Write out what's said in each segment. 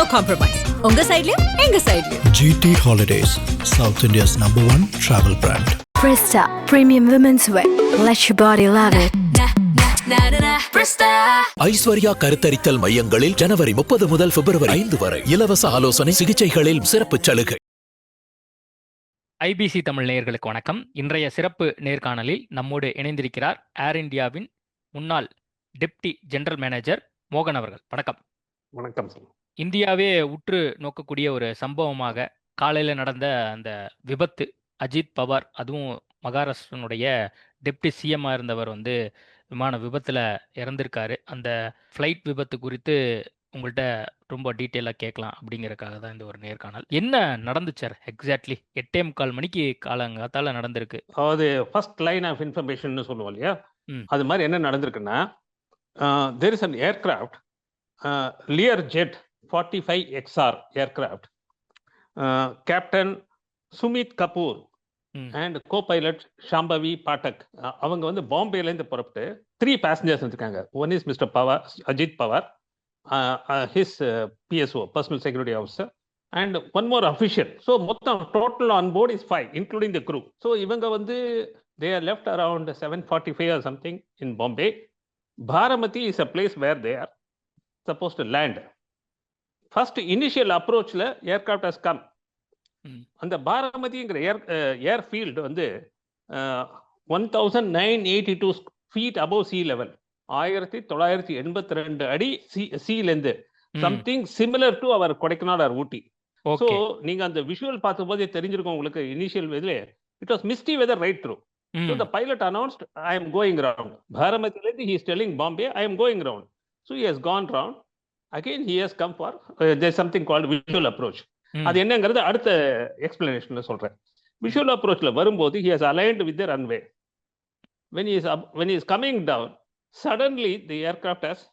No compromise உங்க சைடுலயும் எங்க சைடுலயும் GT Holidays, South India's number one travel brand. Presta Premium Women's Wear. Let your body love it. Aishwarya கருத்தரித்தல் மையங்களில் ஜனவரி முப்பது முதல் பிப்ரவரி ஐந்து வரை இலவச ஆலோசனை சிகிச்சைகளில் சிறப்பு சலுகை. ஐபிசி தமிழ் நேயர்களுக்கு வணக்கம். இன்றைய சிறப்பு நேர்காணலில் நம்மோடு இணைந்திருக்கிறார் ஏர் இந்தியாவின் முன்னாள் டெப்டி ஜெனரல் மேனேஜர் மோகன் அவர்கள். வணக்கம். வணக்கம் இந்தியாவே உற்று நோக்கக்கூடிய ஒரு சம்பவமாக காலையில் நடந்த அந்த விபத்து அஜித் பவார் அதுவும் மகாராஷ்டிரனுடைய டெப்டி சிஎம்மாக இருந்தவர் வந்து விமான விபத்தில் இறந்திருக்காரு. அந்த ஃப்ளைட் விபத்து குறித்து உங்கள்கிட்ட ரொம்ப டீட்டெயிலாக கேட்கலாம் அப்படிங்கறக்காக தான் இந்த ஒரு நேர்காணல். என்ன நடந்துச்சு சார் எக்ஸாக்ட்லி எட்டே முக்கால் மணிக்கு காலங்காத்தால நடந்திருக்கு. அதாவது ஃபர்ஸ்ட் லைன் ஆஃப் இன்ஃபர்மேஷன் சொல்லுவோம் இல்லையா. அது மாதிரி என்ன நடந்திருக்குன்னா there is an aircraft Learjet forty five XR aircraft captain Sumit Kapoor. And copilot Shambhavi Pathak அவங்க வந்து பாம்பேலேருந்து புறப்பட்டு த்ரீ பேசஞ்சர்ஸ் வந்திருக்காங்க one is mister Pawar Ajit Pawar his PSO personal security officer and one more official so மொத்தம் total on board is five including the crew. So இவங்க வந்து they are left around seven forty five or something in Bombay Baramati is a place where they are supposed to land first initial அப்ரோச்சில் aircraft has come. அந்த பாரமதிங்கிற air ஏர் field வந்து one thousand nine eighty two feet above sea level ஆயிரத்தி தொள்ளாயிரத்தி எண்பத்தி ரெண்டு அடி sea சீலேருந்து something similar to our Kodaikanal or Ooty. So நீங்க அந்த விஷுவல் பார்க்கும்போதே தெரிஞ்சிருக்கும் உங்களுக்கு இனிஷியல் இதுல it was misty weather right through so the pilot announced I am going round பாரமதிலேருந்து he is telling Bombay I am going round so he has gone round again he has come for there something called visual approach அது என்னங்கிறது அடுத்த எக்ஸ்பிளனேஷன்ல சொல்றேன். Visual அப்ரோச்ல வரும்போது he has aligned with runway when is when is coming down suddenly the aircraft has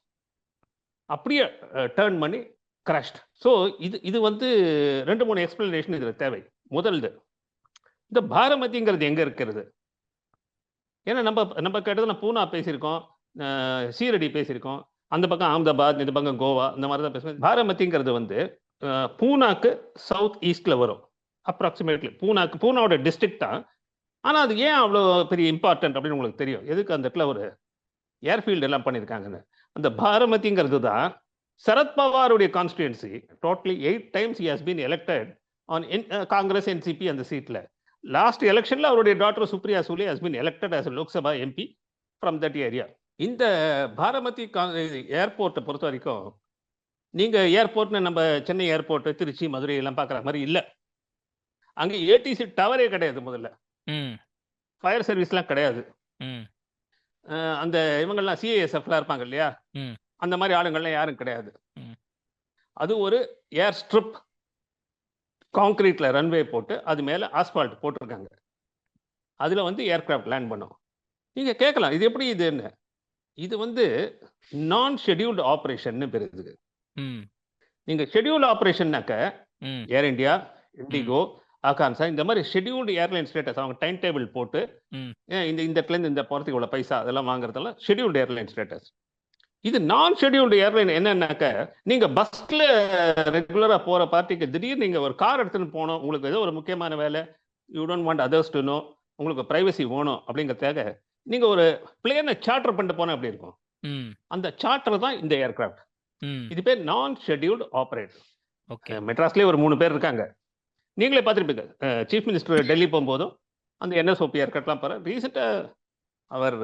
அப்படியே turn பண்ணி crashed so இது இது வந்து ரெண்டு மூணு எக்ஸ்பிளனேஷன் இதில் தேவை. முதல்து இந்த பாரமதிங்கிறது எங்க இருக்கிறது? ஏன்னா நம்ம நம்ம கேட்டது நான் பூனா பேசியிருக்கோம் சீரடி பேசியிருக்கோம். அந்த பக்கம் அகமதாபாத் இந்த பக்கம் கோவா இந்த மாதிரி தான் பேசுவேன் பாரமதிங்கிறது வந்து பூனாக்கு சவுத் ஈஸ்ட்ல வரும் அப்ராக்சிமேட்லி பூனாக்கு பூனாவோட டிஸ்ட்ரிக்ட் தான். ஆனால் அது ஏன் அவ்வளோ பெரிய இம்பார்ட்டன்ட் அப்படின்னு உங்களுக்கு தெரியும்? எதுக்கு அந்த இடத்துல ஒரு ஏர்ஃபீல்டு எல்லாம் பண்ணியிருக்காங்கன்னு? அந்த பாரமதிங்கிறது தான் சரத்பவாருடைய constituency totally eight times he has been elected on an Congress NCP அந்த சீட்டில் லாஸ்ட் எலெக்ஷனில் அவருடைய doctor Supriya Sule has been elected as Lok Sabha MP from that area இந்த பாரமதி ஏர்போர்ட்டை பொறுத்த வரைக்கும் நீங்கள் ஏர்போர்ட்னு நம்ம சென்னை ஏர்போர்ட் திருச்சி மதுரை எல்லாம் பார்க்குற மாதிரி இல்லை. அங்கே ஏடிசி டவரே கிடையாது முதல்ல. ம். ஃபயர் சர்வீஸ்லாம் கிடையாது. அந்த இவங்கெல்லாம் சிஏஎஸ்எஃப்லாம் இருப்பாங்க இல்லையா? ம். அந்த மாதிரி ஆளுங்கள்லாம் யாரும் கிடையாது. அது ஒரு ஏர் ஸ்ட்ரிப் கான்கிரீட்ல ரன்வே போட்டு அது மேல ஆஸ்பால்ட் போட்டிருக்காங்க. அதுல வந்து ஏர்கிராஃப்ட் லேண்ட் பண்ணும். நீங்க கேட்கலாம் இது எப்படி இதுன்னு. இது வந்து நான் ஷெட்யூல்டு ஆப்ரேஷன் பேர் இதுக்கு. ம். நீங்க ஷெட்யூல்டு ஆப்ரேஷன்னாக்க ஏர் இந்தியா இண்டிகோ ஆகான்சா இந்த மாதிரி ஷெட்யூல்டு ஏர்லைன் ஸ்டேட்டஸ் அவங்க டைம் டேபிள் போட்டு இந்த இந்த இடத்துலேருந்து இந்த போகிறதுக்கு இவ்வளோ பைசா அதெல்லாம் வாங்குறதெல்லாம் ஷெட்யூல்டு ஏர்லைன் ஸ்டேட்டஸ் இது நான் ஷெட்யூல்டு ஏர்லைன் என்னன்னாக்க நீங்கள் பஸ்ஸில் ரெகுலராக போகிற பார்ட்டிக்கு திடீர்னு நீங்கள் ஒரு கார் எடுத்துன்னு போகணும் உங்களுக்கு ஏதோ ஒரு முக்கியமான வேலை you don't want others to know உங்களுக்கு ப்ரைவசி வேணும் அப்படிங்கிறதுக்காக நீங்கள் ஒரு பிளேனை சார்ட்டர் பண்ணிட்டு போனால் எப்படி இருக்கும்? அந்த சார்ட்டர் தான் இந்த ஏர்கிராஃப்ட் இது பேர் நான் ஷெட்யூல்டு ஆப்ரேட் ஓகே மெட்ராஸ்லேயே ஒரு மூணு பேர் இருக்காங்க. நீங்களே பார்த்துருப்பீங்க. சீஃப் மினிஸ்டர் டெல்லி போகும்போதும் அந்த என்எஸ்ஓபி ஏற்கட்டலாம் பாரு. ரீசெண்டாக அவர்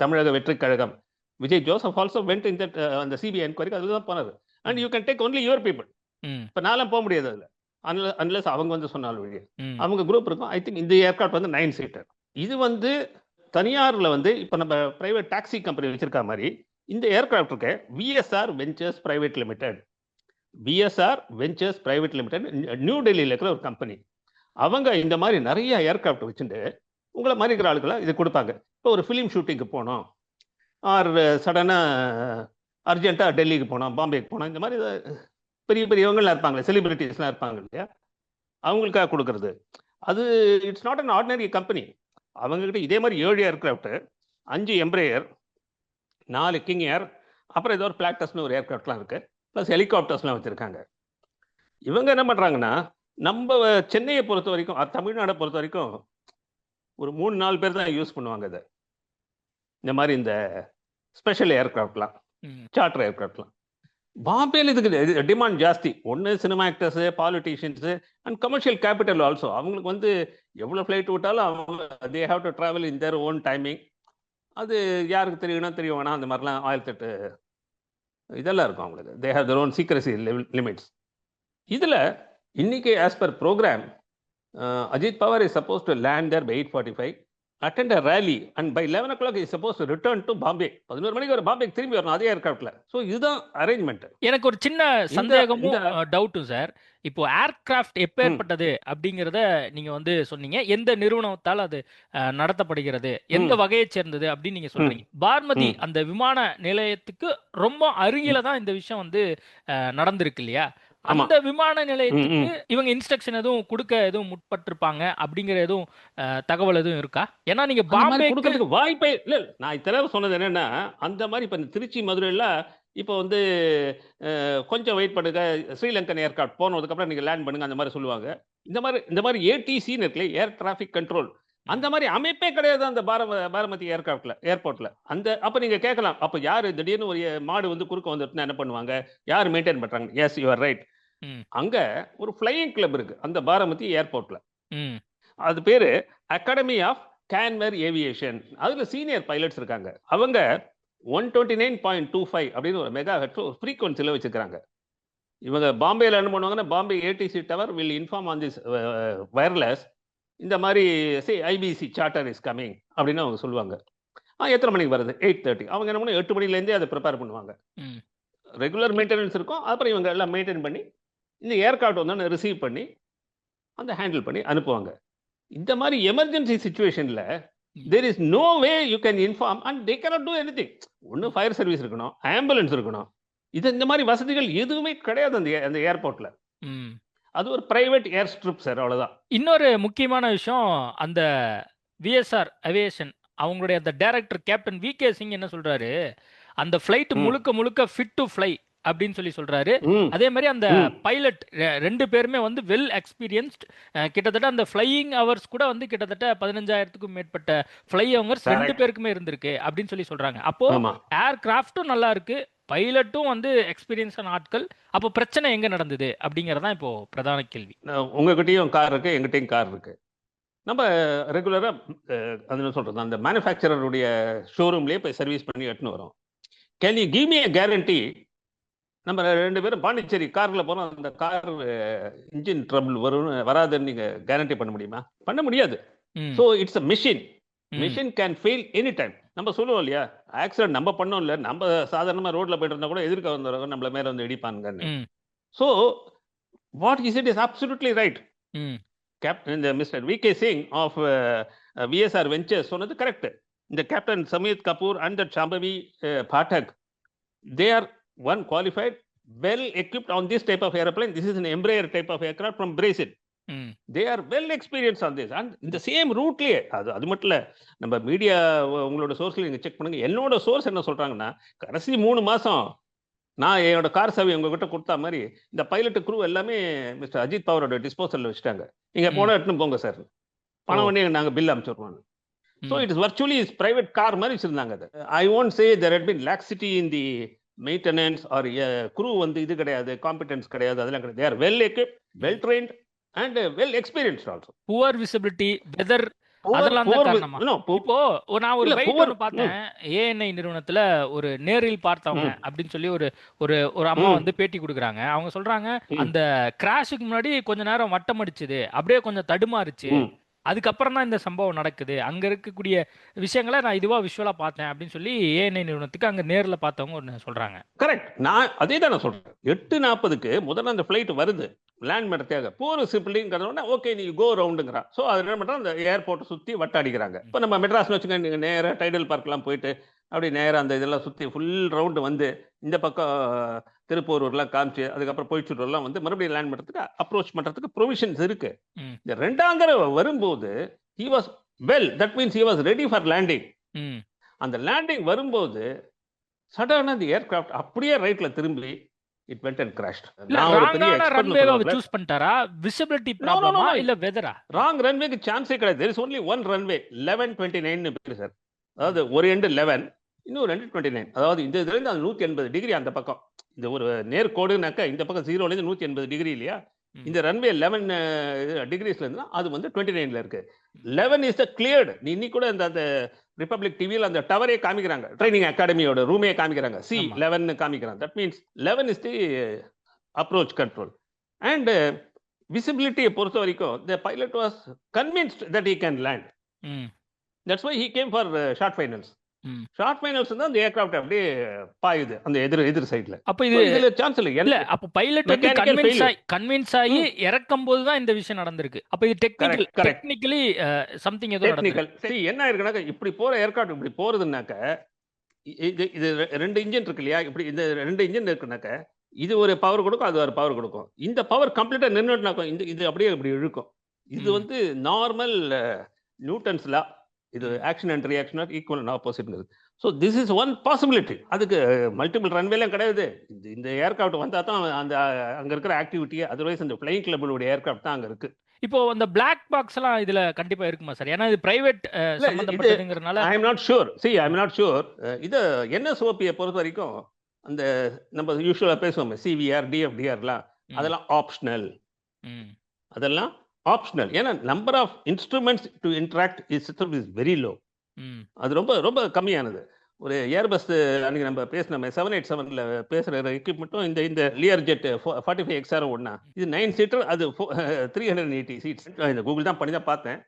தமிழக வெற்றி கழகம் விஜய் ஜோசப் ஆல்சோ வெண்ட் இந்த அந்த சிபிஐ என்கொயரிக்கு அதில் தான் போனார். And you can take only your people இப்போ நான்லாம் போக முடியாது அதில். அன்ல அன்லஸ் அவங்க வந்து சொன்னாலும் அவங்க குரூப் இருக்கும். ஐ திங்க் இந்த ஏர்கிராஃப்ட் வந்து நைன் சீட்டர் இது வந்து தனியாரில் வந்து இப்போ நம்ம பிரைவேட் டாக்ஸி கம்பெனி வச்சிருக்க மாதிரி இந்த ஏர்கிராஃப்ட் இருக்கு. VSR Ventures Private Limited VSR Ventures Private Limited New டெல்லியில் இருக்கிற ஒரு கம்பெனி அவங்க இந்த மாதிரி நிறைய ஏர்கிராஃப்ட் வச்சுட்டு உங்களை மாதிரி இருக்கிற ஆளுக்கெல்லாம் இது கொடுப்பாங்க. இப்போ ஒரு ஃபிலிம் ஷூட்டிங்க்கு போனோம். ஆர் சடனாக அர்ஜென்ட்டாக டெல்லிக்கு போனோம் பாம்பேக்கு போனோம். இந்த மாதிரி பெரிய பெரியவங்களாம் இருப்பாங்களே செலிபிரிட்டிஸ்லாம் இருப்பாங்க இல்லையா? அவங்களுக்காக கொடுக்கறது. அது it's not an ordinary company அவங்ககிட்ட இதே மாதிரி ஏழு ஏர்கிராஃப்ட் அஞ்சு எம்ப்ரேயர் நாலு கிங் ஏர் அப்புறம் ஏதோ ஒரு பிளாக்டஸ்னு ஒரு ஏர்கிராஃப்ட்லாம் இருக்கு. ப்ளஸ் ஹெலிகாப்டர்ஸ்லாம் வச்சுருக்காங்க. இவங்க என்ன பண்றாங்கன்னா நம்ம சென்னையை பொறுத்த வரைக்கும் தமிழ்நாடை பொறுத்த வரைக்கும் ஒரு மூணு நாலு பேர் தான் யூஸ் பண்ணுவாங்க இதை. இந்த மாதிரி இந்த ஸ்பெஷல் ஏர்கிராஃப்ட்லாம். சார்ட்டர் ஏர்கிராஃப்ட்லாம் பாம்பேல இதுக்கு டிமாண்ட் ஜாஸ்தி. ஒன்று cinema actors politicians and commercial capital also அவங்களுக்கு வந்து எவ்வளோ ஃப்ளைட் விட்டாலும் அவங்க they have to travel in their own timing அது யாருக்கு தெரியணும் தெரிய வேணாம். அந்த மாதிரிலாம் ஆயிரத்தெட்டு இதெல்லாம் இருக்கும் அவங்களுக்கு. They have their own secrecy limits இதில் இன்னைக்கு as per programme Ajit Pawar is supposed to land there by eight forty five attend a rally and by eleven o'clock is supposed return to Bombay பதினோரு மணிக்கு ஒரு பாம்பே திரும்பி வரணும் அதே ஏர்கிராஃப்டில் so இதுதான் arrangement எனக்கு ஒரு சின்ன சந்தேகமும் டவுட்டும் சார். இப்போ ஏர்கிராஃப்ட் எப்பேற்பட்டது அப்படிங்கிறத நீங்க வந்து சொன்னீங்க. எந்த நிறுவனத்தால் அது நடத்தப்படுகிறது? எந்த வகையை சேர்ந்தது அப்படின்னு நீங்க சொல்றீங்க. பார்மதி. அந்த விமான நிலையத்துக்கு ரொம்ப அருகில தான் இந்த விஷயம் வந்து நடந்திருக்கு இல்லையா. அந்த விமான நிலையத்துக்கு இவங்க இன்ஸ்ட்ரக்ஷன் எதுவும் கொடுக்க எதுவும் முற்பட்டிருப்பாங்க அப்படிங்கிற எதுவும் தகவல் எதுவும் இருக்கா? ஏன்னா நீங்க பாம்பேக்கு கொடுக்கறதுக்கு வாய்ப்பே இல்ல. நான் இத்தனை சொன்னது என்னன்னா அந்த மாதிரி இப்ப இந்த திருச்சி மதுரைல இப்போ வந்து கொஞ்சம் வெயிட் பண்ணுங்க. ஸ்ரீலங்கன் ஏர்கிராஃப்ட் போனதுக்கு அப்புறம் நீங்க லேண்ட் பண்ணுங்க. அந்த மாதிரி சொல்லுவாங்க. இந்த மாதிரி இந்த மாதிரி ஏடிசின்னு இருக்குல்ல ஏர் டிராஃபிக் கண்ட்ரோல் அந்த மாதிரி அமைப்பே கிடையாது அந்த பாரம பாரமதி ஏர்கிராஃப்ட்ல ஏர்போர்ட்ல அந்த அப்ப நீங்க கேட்கலாம் அப்ப யாரு திடீர்னு ஒரு மாடு வந்து குறுக்க வந்துட்டுனா என்ன பண்ணுவாங்க? யார் மெயின்டைன் பண்றாங்க? Yes you are right. அங்க ஒரு ஃப்ளையிங் கிளப் இருக்கு அந்த பாரமதி ஏர்போர்ட்ல அது பேரு அகாடமி ஆஃப் கேன்வர் ஏவியேஷன் அதுல சீனியர் பைலட்ஸ் இருக்காங்க. அவங்க one twenty nine point two five அப்படின்னு ஒரு மெகா ஹெட் ஒரு ஃப்ரீக்வன்சியில் வச்சிருக்காங்க இவங்க பாம்பேல என்ன பண்ணுவாங்கன்னா Bombay ATC tower will inform on this wireless இந்த மாதிரி C IPC charter is coming அப்படின்னு அவங்க சொல்லுவாங்க. ஆ எத்தனை மணிக்கு வருது? எயிட் தேர்ட்டி அவங்க என்ன பண்ணுவாங்க எட்டு மணிலேருந்தே அதை ப்ரிப்பேர் பண்ணுவாங்க. ரெகுலர் மெயின்டெனன்ஸ் இருக்கும். அப்புறம் இவங்க எல்லாம் மெயின்டைன் பண்ணி இந்த ஏர்கிராஃப்ட் வந்து ரிசீவ் பண்ணி அந்த ஹேண்டில் பண்ணி அனுப்புவாங்க. இந்த மாதிரி எமர்ஜென்சி சுச்சுவேஷன்ல there is no way you can inform and they cannot do anything ஒன்று ஃபயர் சர்வீஸ் இருக்கணும் ஆம்புலன்ஸ் இருக்கணும். இது இந்த மாதிரி வசதிகள் எதுவுமே கிடையாது அந்த ஏ- அந்த ஏர்போர்ட்ல ம். அது ஒரு பிரைவேட் ஏர் ஸ்ட்ரிப் சார் அவ்வளவுதான். இன்னொரு முக்கியமான விஷயம் அந்த விஎஸ்ஆர் அவியேஷன் அவங்களுடைய அந்த director captain V K Singh என்ன சொல்றாரு? அந்த ஃப்ளைட். முழுக்க முழுக்க ஃபிட் டு ஃப்ளை அப்படின்னு சொல்லி சொல்றாரு. அதே மாதிரி அந்த. பைலட் ரெண்டு பேருமே வந்து வெல் எக்ஸ்பீரியன்ஸ்ட் கிட்டத்தட்ட அந்த ஃப்ளையிங் ஹவர்ஸ் கூட வந்து கிட்டத்தட்ட பதினஞ்சாயிரத்துக்கும் மேற்பட்ட ஃப்ளை ஹவர்ஸ் ரெண்டு. பேருக்குமே இருந்திருக்கு அப்படின்னு சொல்லி சொல்றாங்க. அப்போ ஆமா. ஏர்கிராஃப்டும் நல்லா இருக்கு. பைலட்டும் வந்து எக்ஸ்பீரியன்ஸான ஆட்கள். அப்போ பிரச்சனை எங்க நடந்தது? அப்படிங்கறதான் இப்போ பிரதான கேள்வி. உங்ககிட்டயும் கார் இருக்கு எங்கிட்டயும் கார் இருக்கு. நம்ம ரெகுலரா அது என்ன சொல்றது? அந்த மேனுஃபேக்சரருடைய ஷோரூம்லயே போய் சர்வீஸ் பண்ணி எடுத்துன்னு வரோம். Can you give me guarantee நம்ம ரெண்டு பேரும் பாண்டிச்சேரி கார்ல போறோம். அந்த கார் இன்ஜின் ட்ரபிள் வரும் வராதுன்னு நீங்க கேரண்டி பண்ண முடியுமா? பண்ண முடியாது. So it's a machine machine can fail any time நம்ம சொல்லுவோம் இல்லையா? ஆக்சிடென்ட் நம்ம பண்ணோம் இல்ல நம்ம சாதாரணமா ரோட்ல போயிட்டு இருந்தா கூட எதிர்க்க வந்தவங்க நம்மள மேல வந்து இடிப்பாங்கன்னு so what is it is absolutely right captain இந்த mister V K Singh of VSR Ventures சொன்னது கரெக்ட் இந்த captain Sumit Kapoor and Shambhavi Pathak they are one qualified well equipped on this type of airplane. This is an embraer type of aircraft from Brazil. ம், they are well experience on this and இந்த same ரூட்லயே அது அது மட்டும் இல்ல நம்ம media உங்களோட சோர்ஸ்ல நீங்க செக் பண்ணுங்க. என்னோட சோர்ஸ் என்ன சொல்றாங்கன்னா கடைசி மூணு மாசம் நான் என்னோட கார் சாவி உங்ககிட்ட கொடுத்தா மாதிரி இந்த பைலட் குரூ எல்லாமே மிஸ்டர் அஜித் பவரோட டிஸ்போசல்ல வச்சுட்டாங்க. நீங்க போன எடுத்துன்னு போங்க சார் பணம். பண்ணி நாங்க bill அனுப்பிச்சிடுவோம் so. It is virtually is private car மாதிரி வச்சிருந்தாங்க அது. I won't say there had been laxity in the maintenance or crew வந்து இது கிடையாது காம்பிடன்ஸ் கிடையாது அதெல்லாம் கிடையாது. There well equipped well trained and well experienced also poor visibility weather? இப்போ நான் ஒரு ஒன்று பார்த்தேன். ஏஎன்ஐ நிறுவனத்துல ஒரு நேரில் பார்த்தவங்க. அப்படின்னு சொல்லி ஒரு ஒரு ஒரு அம்மா. வந்து பேட்டி கொடுக்குறாங்க. அவங்க சொல்றாங்க. அந்த கிராஷுக்கு முன்னாடி கொஞ்ச நேரம் வட்டம் அடிச்சுது அப்படியே கொஞ்சம் தடுமாறுச்சு. அதுக்கப்புறம் தான் இந்த சம்பவம் நடக்குது. அங்க இருக்கக்கூடிய விஷயங்களை நான் இதுவா விஷுவலா பார்த்தேன் அப்படின்னு சொல்லி ஏஎன்ஐ நிறுவனத்துக்கு அங்க நேர்ல பார்த்தவங்க ஒன்று சொல்றாங்க. கரெக்ட் நான் அதே தான் நான் சொல்றேன். எட்டு நாற்பதுக்கு முதல்ல அந்த ஃபிளைட் வருது. லேண்ட் பண்ணுறதுக்காக போர் சிப்பிளிங்கிறத ஓகே நீ கோ ரவுண்டுங்கிறான் ஸோ அது என்ன பண்ணுறோம் அந்த ஏர்போர்ட்டை சுற்றி வட்ட அடிக்கிறாங்க இப்போ நம்ம மெட்ராஸ்னு வச்சுக்கோங்க நீங்கள் நேராக டைடல் பார்க்லாம் போயிட்டு அப்படி நேராக அந்த இதெல்லாம் சுற்றி ஃபுல் ரவுண்டு வந்து இந்த பக்கம் திருப்பூர்லாம் காமிச்சு அதுக்கப்புறம் போயிச்சுட்டுலாம் வந்து மறுபடியும் லேண்ட் பண்ணுறதுக்கு அப்ரோச் பண்ணுறதுக்கு ப்ரொவிஷன்ஸ் இருக்கு. இந்த தடவை வரும்போது he was well that means he was ready for landing அந்த லேண்டிங் வரும்போது சடனாக அந்த ஏர்கிராஃப்ட் அப்படியே ரைட்ல திரும்பி இட் வெண்ட் அண்ட் கிராஷ்ட் நான் ஒரு பெரிய சொல்லுவாங்கல்ல. சூஸ் பண்ணிட்டாரா? விசிபிலிட்டி ப்ராப்ளமா. இல்ல வெதரா ராங் ரன்வேக்கு சான்ஸே கிடையாது. There is only one runway eleven twenty nine பேர் சார் அதாவது ஒரு எண்டு லெவன் இன்னும் ரெண்டு டுவெண்ட்டி நைன் அதாவது இந்த இதுல இருந்து அது நூத்தி எண்பது டிகிரி அந்த பக்கம். இந்த ஒரு நேர் கோடுனாக்கா இந்த பக்கம் ஜீரோல இருந்து நூத்தி எண்பது டிகிரி இல்லையா. இந்த ரன்வே லெவன் டிகிரிஸ்ல இருந்து அது வந்து டுவெண்ட்டி நைன்ல இருக்கு. லெவன் இஸ் த கிளியர்டு நீ இன்னைக்கு கூட இந்த அந்த ரிப்பப்ளிக் டிவியில் அந்த டவரே காமிக்கிறாங்க. ட்ரைனிங் அகாடமியோட ரூமே காமிக்கிறாங்க. சி. லெவன் காமிக்கிறாங்க. That means eleven is the approach control and விசிபிலிட்டியை பொறுத்த வரைக்கும் the pilot was convinced that he can land that's why he came for short finals. Short finals தான் அந்த ஏர்கிராஃப்ட் அப்படியே பாயுது அந்த எதிர் எதிர் சைடுல அப்ப இது இதுல சான்ஸ் இல்லை இல்ல அப்ப பைலட் வந்து கன்வின்ஸ். ஆகி கன்வின்ஸ் ஆகி இறக்கும் போது தான் இந்த விஷயம் நடந்திருக்கு. அப்ப இது டெக்னிக்கல். டெக்னிக்கலி சம்திங் ஏதோ டெக்னிக்கல் சரி என்ன ஆயிருக்குனாக்கா இப்படி போற ஏர்கிராஃப்ட் இப்படி போறதுனாக்க இது இது ரெண்டு இன்ஜின் இருக்கு இல்லையா? இப்படி இந்த ரெண்டு இன்ஜின் இருக்குனாக்க இது ஒரு பவர் கொடுக்கும் அது ஒரு பவர் கொடுக்கும். இந்த பவர் கம்ப்ளீட்டா நின்றுனாக்கும் இந்த இது அப்படியே இப்படி இழுக்கும். இது. வந்து நார்மல் நியூட்டன்ஸ் லா இது action and reaction are equal and ஆப்போசிட்ங்கிறது so this is one possibility அதுக்கு மல்டிபிள் ரன்வேலாம் கிடையாது. இந்த இந்த ஏர்கிராஃப்ட் வந்தா தான் அந்த அங்க இருக்கிற ஆக்டிவிட்டியே அதர்வைஸ் அந்த ஃபிளைங் கிளப்பினுடைய ஏர்கிராஃப்ட் தான் அங்க இருக்கு. இப்போ அந்த பிளாக் பாக்ஸ் எல்லாம் இதுல கண்டிப்பா இருக்குமா சார்? ஏன்னா இது private சம்பந்தப்பட்டதுங்கிறதுனால I am not sure see I am not sure இது என்எஸ்ஓபியை பொறுத்த வரைக்கும் அந்த நம்ம யூஸ்வலாக பேசுவோமே சிவிஆர் டிஎஃப்டிஆர்லாம் அதெல்லாம் ஆப்ஷனல் அதெல்லாம் ஆப்ஷனல் ஏன்னா number of instruments to interact is system is very low அது ரொம்ப ரொம்ப கம்மியானது. ஒரு ஏர்பஸ் அன்னைக்கு நம்ம பேசினோமே செவன் எயிட் செவனில் பேசுகிற எக்யூப்மெண்ட்டும் இந்த இந்த Lear jet forty five XR ஒன்றா இது நைன் சீட்டர் அது த்ரீ ஹண்ட்ரட் எயிட்டி சீட்ஸ் இந்த கூகுள் தான் பண்ணி தான் பார்த்தேன்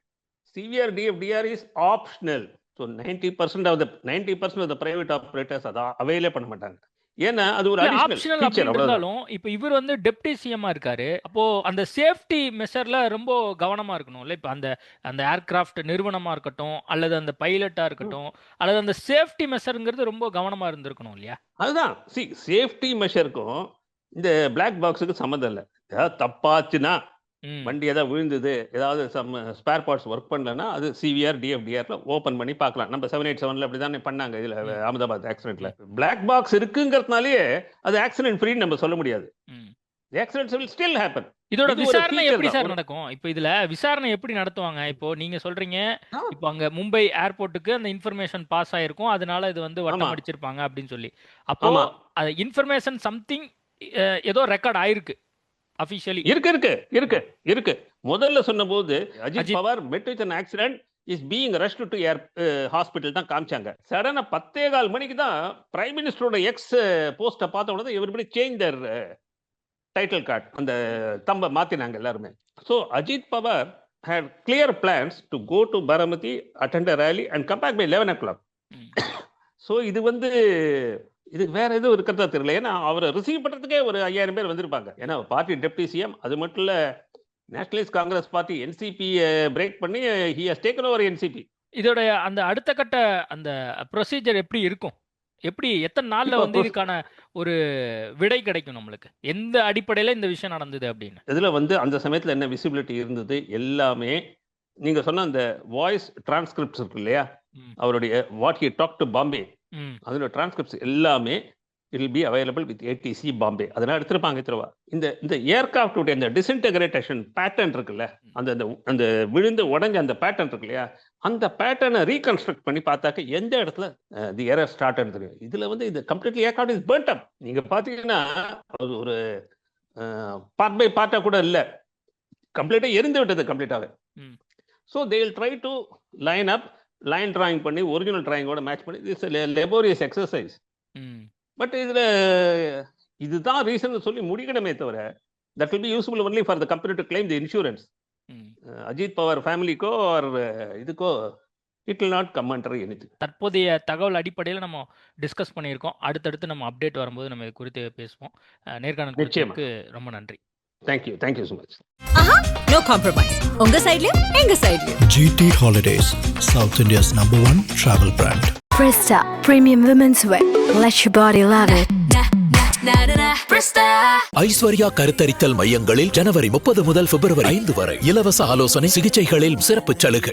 CVR DFDR is optional so ninety percent of the ninety percent of the private operators அதை அவைலே பண்ண மாட்டாங்க. ஏன்னா அது ஒரு இல்ல, ஆப்ஷனல் இருந்தாலும் இப்ப இவர் வந்து டெப்டி சிஎம்மா இருக்காரு. அப்போ அந்த சேஃப்டி மெஷர்ல ரொம்ப கவனமா இருக்கணும்ல இப்ப அந்த அந்த ஏர்கிராஃப்ட் நிறுவனமா இருக்கட்டும் அல்லது அந்த பைலட்டா இருக்கட்டும் அல்லது அந்த சேஃப்டி மெஷருங்கிறது ரொம்ப கவனமா இருந்திருக்கணும் இல்லையா? அதுதான். சி சேஃப்டி மெஷருக்கும் இந்த பிளாக் பாக்ஸுக்கு சம்மந்தம் இல்லை. தப்பாச்சுன்னா வண்டி ஏதாவது விழுந்தது ஏதாவது சம் ஸ்பேர் பார்ட்ஸ் ஒர்க் பண்ணலன்னா அது சிவிஆர் டிஎஃப்டிஆர்ல ஓப்பன் பண்ணி பார்க்கலாம். நம்ம செவன் எயிட் செவன்ல அப்படி தானே பண்ணாங்க இதுல. அகமதாபாத் ஆக்சிடென்ட்ல பிளாக் பாக்ஸ் இருக்குங்கிறதுனாலயே அது ஆக்சிடென்ட் ஃப்ரீன்னு நம்ம சொல்ல முடியாது. ம். Accidents will still happen. இதோட விசாரணை எப்படி. சார் நடக்கும்? இப்போ இதுல விசாரணை எப்படி நடத்துவாங்க? இப்போ நீங்க சொல்றீங்க. இப்போ அங்க மும்பை ஏர்போர்ட்டுக்கு அந்த இன்ஃபர்மேஷன் பாஸ் ஆயிருக்கும். அதனால இது வந்து வட்டம். அடிச்சிருப்பாங்க அப்படின்னு சொல்லி. அப்போ இன்ஃபர்மேஷன் சம்திங் ஏதோ ரெக்கார்ட் ஆயிருக்கு. அபிஷியலி இருக்கு இருக்கு இருக்கு இருக்கு. முதல்ல சொன்னபோது Ajit. Pawar met with an accident is being rushed to a hospital தான் காமிச்சாங்க. சடனா பத்தே கால் மணிக்கு தான் பிரைம் மினிஸ்டரோட எக்ஸ் போஸ்ட்டை பார்த்த உடனே everybody change their title card அந்த தம்ப மாத்தினாங்க எல்லாருமே. So Ajit Pawar clear plans to go to Baramati, attend a rally and come back by 11 o'clock. So இது வந்து இது வேற எதுவும் இருக்கிறதா தெரியல. ஏன்னா அவரை ரிசீவ் பண்றதுக்கே ஒரு ஐயாயிரம் பேர் வந்திருப்பாங்க. ஏன்னா பார்ட்டி டெப்டி சிஎம் அது மட்டும் இல்ல நேஷனலிஸ்ட் காங்கிரஸ் பார்ட்டி என்சிபி பிரேக் பண்ணி he has taken over NCP இதோட அந்த அடுத்த கட்ட அந்த ப்ரொசீஜர் எப்படி இருக்கும்? எப்படி எத்தனை நாள்ல வந்து இதுக்கான ஒரு விடை கிடைக்கும் நம்மளுக்கு? எந்த அடிப்படையில இந்த விஷயம் நடந்தது அப்படின்னு? இதுல வந்து அந்த சமயத்துல என்ன விசிபிலிட்டி இருந்தது? எல்லாமே நீங்க சொன்ன அந்த வாய்ஸ் டிரான்ஸ்கிரிப்ட்ஸ் இருக்கு இல்லையா. அவருடைய what he talk to Bombay அதோட டிரான்ஸ்கிரிப்ட்ஸ் எல்லாமே it will be available with ATC Bombay அதெல்லாம் எடுத்திருப்பாங்க திருவா இந்த இந்த ஏர்கிராஃப்டுடைய அந்த டிஸ்இன்டகிரேட்டேஷன் பேட்டர்ன் இருக்குல்ல அந்த அந்த விழுந்து உடஞ்ச அந்த பேட்டர்ன் இருக்கு இல்லையா அந்த பேட்டர்னை ரீகன்ஸ்ட்ரக்ட் பண்ணி பார்த்தாக்க எந்த இடத்துல தி எரர் ஸ்டார்ட் தெரியும். இதுல வந்து இது completely aircraft is burnt up. நீங்க பாத்தீங்கன்னா அது ஒரு பார்ட் பை பார்ட்டா கூட இல்ல. கம்ப்ளீட்டா எரிந்து விட்டது கம்ப்ளீட்டாவே ம். So they will try to line up line drawing பண்ணி ஒரிஜினல் டிராயிங்கோட மேட்ச் பண்ணி திஸ் லெபோரியஸ் எக்ஸசைஸ் ம். பட் இதுல இதுதான் ரீசன் சொல்லி முடிக்கணுமே தவிர that will be useful only for the company to claim the insurance Ajit Pawar ஃபேமிலிக்கோ or இதுக்கோ it will not come under any தற்போதைய தகவல் அடிப்படையில் நம்ம டிஸ்கஸ் பண்ணியிருக்கோம். அடுத்தடுத்து நம்ம அப்டேட் வரும்போது நம்ம இது குறித்து பேசுவோம். நேர்காணல் நிச்சயமா. கொடுத்ததுக்கு ரொம்ப நன்றி. Thank you thank you so much Aha no compromise உங்க சைட்லயும் எங்க சைட்லயும் GT Holidays, South India's number one travel brand. Presta Premium Women's Wear. Let your body love it. Aishwarya கருத்தரித்தல் மையங்களில் ஜனவரி முப்பது முதல் பிப்ரவரி ஐந்து வரை இலவச ஆலோசனை சிகிச்சைகளில் சிறப்பு சலுகை.